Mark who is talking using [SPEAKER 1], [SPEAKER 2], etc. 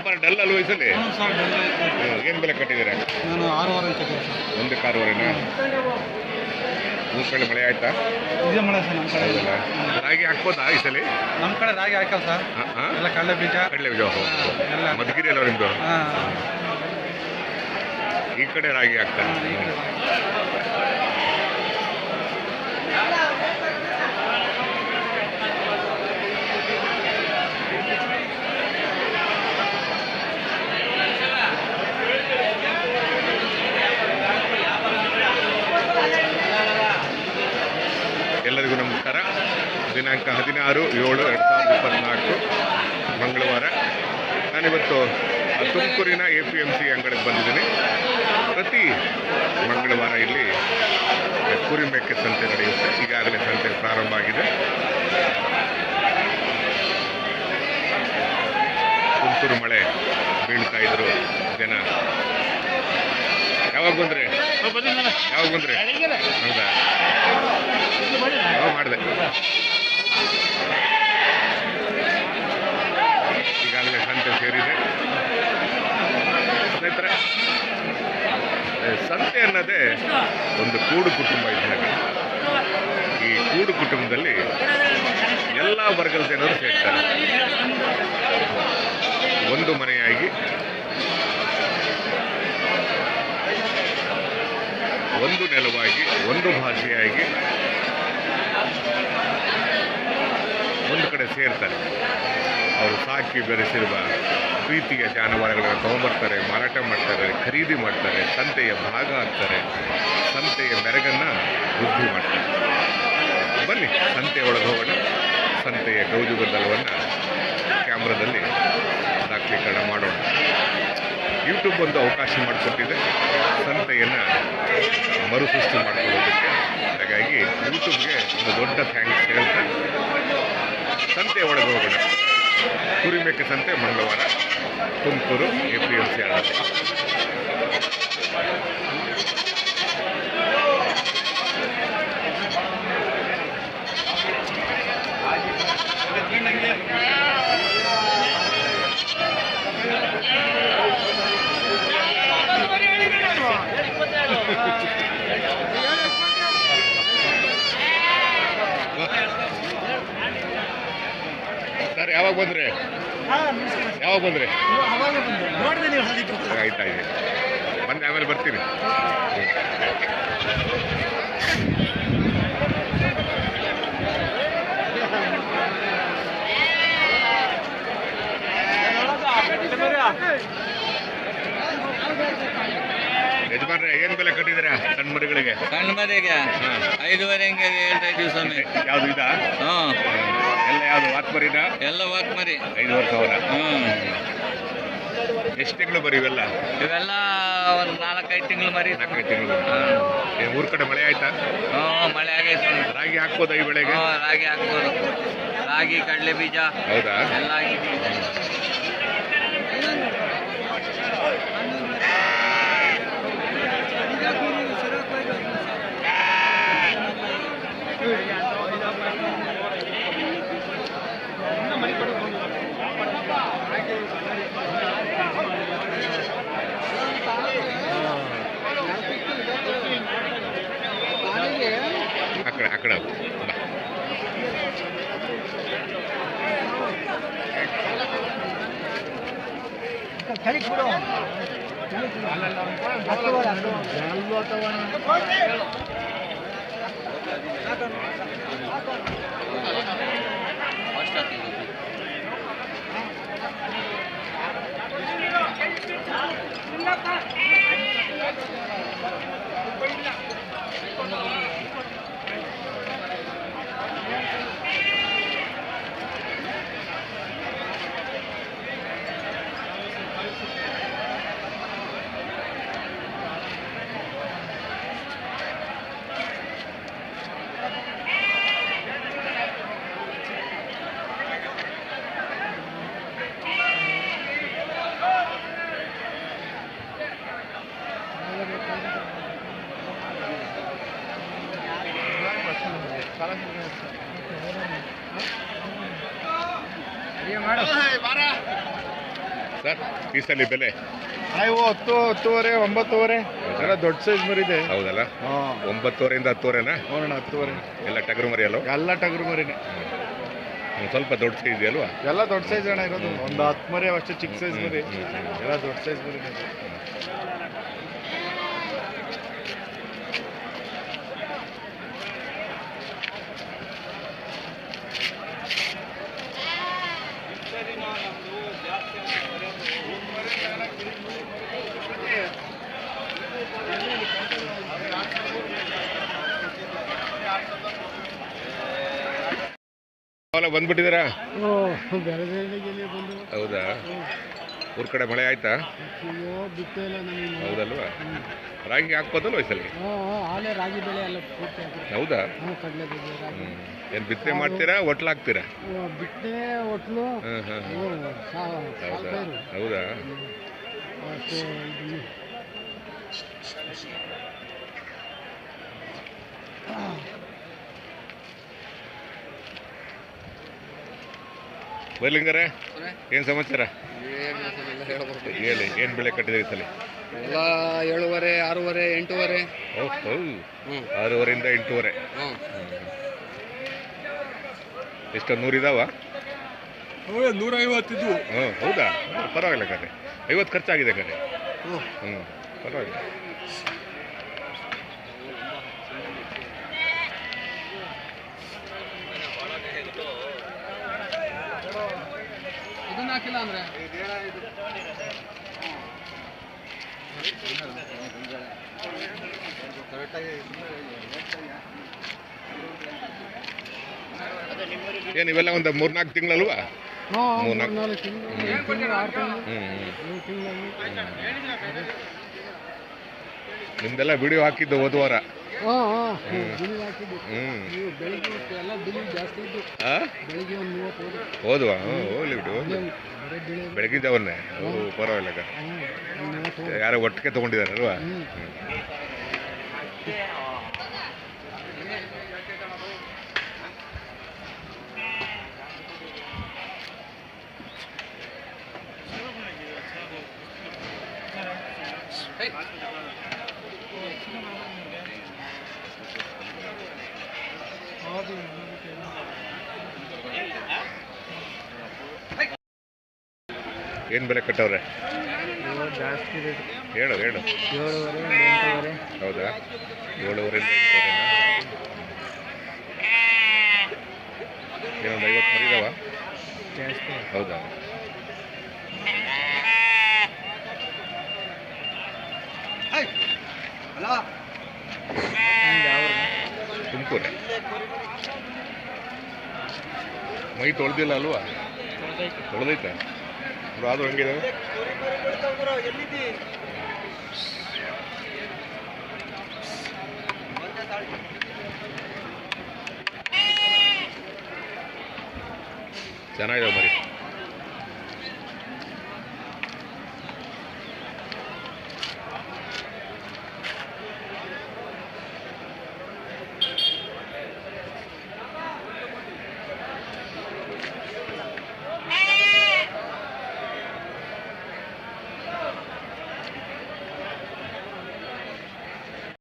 [SPEAKER 1] ವ್ಯಾಪಾರ ಡಲ್ ಅಲ್ಲಿ ಸಲ?
[SPEAKER 2] ಹ್ಞೂ ಸರ್ ಡಲ್ ಆಯ್ತು.
[SPEAKER 1] ಏನು ಬೆಲೆ ಕಟ್ಟಿದ್ದೀರಾ?
[SPEAKER 2] ನಾನು ಆರೂವರೆ ಅಂತ ಸರ್.
[SPEAKER 1] ಒಂದು ಕಾರುವರೆನಾ ಮೂರು ಕಡೆ ಮಳೆ ಆಯ್ತಾ?
[SPEAKER 2] ಇದೇ ಮಳೆ ಸರ್ ನಮ್ಮ ಕಡೆ.
[SPEAKER 1] ಹೌದಲ್ಲ. ರಾಗಿ ಹಾಕ್ಬೋದಾ ಈ ಸಲ?
[SPEAKER 2] ನಮ್ಮ ಕಡೆ ರಾಗಿ ಹಾಕಲ್ಲ ಸರ್.
[SPEAKER 1] ಹಾಂ ಹಾಂ?
[SPEAKER 2] ಎಲ್ಲ ಕಡಲೆ ಬೀಜ.
[SPEAKER 1] ಕಡಲೆ ಬೀಜ.
[SPEAKER 2] ಎಲ್ಲ.
[SPEAKER 1] ಮಧುಗಿರಿ ಅಲ್ಲ ನಿಮ್ಮದು
[SPEAKER 2] ಹಾಂ.
[SPEAKER 1] ಈ ಕಡೆ ರಾಗಿ ಹಾಕ್ತಾರೆ ಹದಿನಾರು ಏಳು, ಎರಡು ಸಾವಿರದ ಇಪ್ಪತ್ತ್ನಾಲ್ಕು ಮಂಗಳವಾರ. ನಾನಿವತ್ತು ತುಮಕೂರಿನ ಎ ಪಿ ಎಂ ಸಿ ಅಂಗಡಿಗೆ ಬಂದಿದ್ದೀನಿ. ಪ್ರತಿ ಮಂಗಳವಾರ ಇಲ್ಲಿ ಕುರಿ ಮೇಕೆ ಸಂತೆ ನಡೆಯುತ್ತೆ. ಈಗಾಗಲೇ ಸಂತೆ ಪ್ರಾರಂಭ ಆಗಿದೆ. ತುಮಕೂರು ಮಳೆ ಬೀಳ್ತಾ ಇದ್ರು ಜನ. ಯಾವಾಗ ಬಂದ್ರೆ? ಯಾವಾಗ ಬಂದ್ರೆ? ಹೌದಾ, ಮಾಡಿದೆ. ಸಂತೆ ಸೇರಿದೆ. ಸ್ನೇಹಿತರೆ ಸಂತೆ ಅನ್ನೋದೇ ಒಂದು ಕೂಡು ಕುಟುಂಬ ಇದ್ದಾಗ ಈ ಕೂಡು ಕುಟುಂಬದಲ್ಲಿ ಎಲ್ಲ ವರ್ಗದ ಜನರು ಸೇರ್ತಾರೆ. ಒಂದು ಮನೆಯಾಗಿ, ಒಂದು ನೆಲವಾಗಿ, ಒಂದು ಭಾಷೆಯಾಗಿ ಒಂದು ಕಡೆ ಸೇರ್ತಾರೆ. ಅವರು ಸಾಕಿ ಬೆಳೆಸಿರುವ ಪ್ರೀತಿಯ ಜಾನುವಾರುಗಳನ್ನು ತಗೊಂಬರ್ತಾರೆ ಮಾರಾಟ ಮಾಡ್ತಾರೆ, ಖರೀದಿ ಮಾಡ್ತಾರೆ, ಸಂತೆಯ ಭಾಗ ಆಗ್ತಾರೆ ಸಂತೆಯ ಮೆರಗನ್ನು ವೃದ್ಧಿ ಮಾಡ್ತಾರೆ. ಬನ್ನಿ, ಸಂತೆ ಒಳಗೆ ಹೋಗೋಣ. ಸಂತೆಯ ಗೌಜು ಗದ್ದಲವನ್ನು ಕ್ಯಾಮ್ರಾದಲ್ಲಿ ದಾಖಲೀಕರಣ ಮಾಡೋಣ. ಯೂಟ್ಯೂಬ್ ಒಂದು ಅವಕಾಶ ಮಾಡಿಕೊಟ್ಟಿದೆ. ಸಂತೆಯನ್ನು ಮರುಸೃಷ್ಟಿ ಮಾಡಿಕೊಳ್ಳೋದಕ್ಕೆ. ಹಾಗಾಗಿ ಯೂಟ್ಯೂಬ್ಗೆ ಒಂದು ದೊಡ್ಡ ಥ್ಯಾಂಕ್ಸ್ ಸಂತೆ ಒಳಗೆ ಹೋಗೋಣ ಕುರಿಮೇಕೆ ಸಂತೆ ಮಂಗಳವಾರ. Tumakuru A P M C sir ಯಾವಾಗ ಬಂದ್ರೆ? ಯಾವಾಗ ಬಂದ್ರೆ? ಆಯ್ತಾ ಇದೆ ಬಂದೆ ಆಮೇಲೆ ಬರ್ತೀನಿ. ಯಜಮಾನ್ರೆ ಏನ್ ಬೆಲೆ ಕಟ್ಟಿದಿರ ಸಣ್ಣ ಮರಿಗಳಿಗೆ?
[SPEAKER 3] ಸಣ್ಣ ಮರಿಗೆ
[SPEAKER 1] ಹಾ.
[SPEAKER 3] ಐದುವರೆ ಹಂಗೆ ಹೇಳ್ತಾ ಇದ್ದೀವಿ ಸ್ವಾಮಿ.
[SPEAKER 1] ಯಾವ್ದು ಇದಾ?
[SPEAKER 3] ಹ್ಞೂ
[SPEAKER 1] ಯಾವ್ದು ವಾತ್ಮರಿನ
[SPEAKER 3] ಎಲ್ಲ ವಾಕ್ ಮರಿ
[SPEAKER 1] ಐದುವರೆ ಸಾವಿರ
[SPEAKER 3] ಹ್ಞೂ
[SPEAKER 1] ಎಷ್ಟು ತಿಂಗಳು ಬರೀ ಇವೆಲ್ಲ?
[SPEAKER 3] ಇವೆಲ್ಲ ಒಂದು ನಾಲ್ಕೈದು ತಿಂಗಳು ಮರಿ.
[SPEAKER 1] ನಾಲ್ಕೈದು ತಿಂಗಳು ಊರ್ ಕಡೆ ಮಳೆ ಆಯ್ತಾ?
[SPEAKER 3] ಹ್ಞೂ ಮಳೆ ಆಗೈತೆ.
[SPEAKER 1] ರಾಗಿ ಹಾಕ್ಬೋದಾ ಈ ಬೆಳೆಗೆ?
[SPEAKER 3] ಹ್ಞೂ ರಾಗಿ ಹಾಕ್ಬೋದು. ರಾಗಿ ಕಡಲೆ ಬೀಜ.
[SPEAKER 1] ಹೌದಾ?
[SPEAKER 3] ಎಲ್ಲ
[SPEAKER 1] લાકડા Thank you. ಸರ್ ಪೀಸಲ್ಲಿ ಬೆಲೆ?
[SPEAKER 2] ಅಯ್ಯೋ ಹತ್ತು ಹತ್ತುವರೆ ಒಂಬತ್ತುವರೆ. ಎಲ್ಲ ದೊಡ್ಡ ಸೈಜ್ ಮರಿದೆ
[SPEAKER 1] ಹೌದಲ್ಲ? ಒಂಬತ್ತುವರೆಯಿಂದ ಹತ್ತುವರೆನಾ?
[SPEAKER 2] ನೋಡೋಣ ಹತ್ತುವರೆ.
[SPEAKER 1] ಎಲ್ಲ ಟಗರು ಮರಿ ಅಲ್ವ
[SPEAKER 2] ಎಲ್ಲ ಟಗರು ಮರಿನೇ.
[SPEAKER 1] ಸ್ವಲ್ಪ ದೊಡ್ಡ ಸೈಜ್ ಇದೆಯಲ್ವಾ?
[SPEAKER 2] ಎಲ್ಲ ದೊಡ್ಡ ಸೈಜ್ ಅಣ್ಣ ಇರೋದು. ಒಂದು ಹತ್ತು ಮರಿ ಅಷ್ಟೇ ಚಿಕ್ಕ ಸೈಜ್ ಮರಿ. ಎಲ್ಲ ದೊಡ್ಡ ಸೈಜ್
[SPEAKER 1] ಮರಿ ಬಂದ್ಬಿಟ್ಟಿದ್ದೀರಾ?
[SPEAKER 2] ಬೇರೆ ಬಂದು.
[SPEAKER 1] ಹೌದಾ? ಊರ್ ಕಡೆ ಮಳೆ ಆಯ್ತಾ? ಹೌದಲ್ವಾ? ರಾಗಿ ಹಾಕ್ಬೋದಲ್ವ ಈ ಸಲ
[SPEAKER 2] ಆಲೆ ರಾಗಿ ಬೆಳೆ ಎಲ್ಲ
[SPEAKER 1] ಹೌದಾ? ಏನು ಬಿತ್ತನೆ ಮಾಡ್ತೀರಾ ಒಟ್ಲು ಹಾಕ್ತೀರಾ?
[SPEAKER 2] ಬಿತ್ತನೆ ಒಟ್ಲು.
[SPEAKER 1] ಹೌದಾ? ಹೌದಾ? ಬೈಲಿಂಗರೇ ಏನ್ ಸಮಾಚಾರ? ಹೇಳಿ ಏನ್ ಬೆಳೆ ಕಟ್ಟಿದ್ರಿ ಸಲ?
[SPEAKER 2] ಎಲ್ಲ ಏಳುವರೆ ಆರೂವರೆ ಎಂಟೂವರೆ.
[SPEAKER 1] ಓಹ್ ಆರೂವರೆಯಿಂದ ಎಂಟೂವರೆ.
[SPEAKER 2] ಎಷ್ಟು
[SPEAKER 1] ಎಷ್ಟೊಂದು ನೂರಿದಾವ?
[SPEAKER 2] ನೂರ ಐವತ್ತಿದ್ದು
[SPEAKER 1] ಹ್ಞೂ ಹೌದಾ? ಪರವಾಗಿಲ್ಲ ಕರೆ. ಐವತ್ತು ಖರ್ಚಾಗಿದೆ ಕರೆ.
[SPEAKER 2] ಹ್ಞೂ
[SPEAKER 1] ಹ್ಞೂ ಪರವಾಗಿಲ್ಲ.
[SPEAKER 2] ಹಾಕಿಲ್ಲ ಅಂದ್ರೆ?
[SPEAKER 1] ಏನು ಇವೆಲ್ಲ ಒಂದು ಮೂರ್ನಾಲ್ಕು ತಿಂಗಳಲ್ವಾ? ಮೂರ್ನಾಲ್ಕು. ನಿಮ್ದೆಲ್ಲ ವಿಡಿಯೋ ಹಾಕಿದ್ದು ಹೋದ ವಾರ. ಹೋದ್ವಾ? ಹೋಗ್ಲಿ ಬಿಡು ಪರವಾಗಿಲ್ಲ ಯಾರೋ ಒಟ್ಟಿಗೆ ತೊಗೊಂಡಿದ್ದಾರಲ್ವಾ ಏನು ಬೆಲೆ ಕಟ್ಟವ್ರೆ?
[SPEAKER 2] ಜಾಸ್ತಿ ರೇಟ್.
[SPEAKER 1] ಹೇಳು ಹೇಳು.
[SPEAKER 2] ಏಳುವರೆ ಎಂಟೂವರೆ.
[SPEAKER 1] ಹೌದಾ? ಏಳುವರೆಯಿಂದ ಎಂಟುವರೆನಾ? ಏನೊಂದು ಐವತ್ತು ಮರಿ ಇದಾವ?
[SPEAKER 2] ಜಾಸ್ತಿ.
[SPEAKER 1] ಹೌದಾ? ತುಮಕೂರೆ? ಮೈ ತೊಳೆದಿಲ್ಲ ಅಲ್ವಾ? ತೊಳೆದೈತೆ? ಆದ್ರೂ ಹಂಗಿದೆ. ಚೆನ್ನಾಗಿದೆ ಮರಿ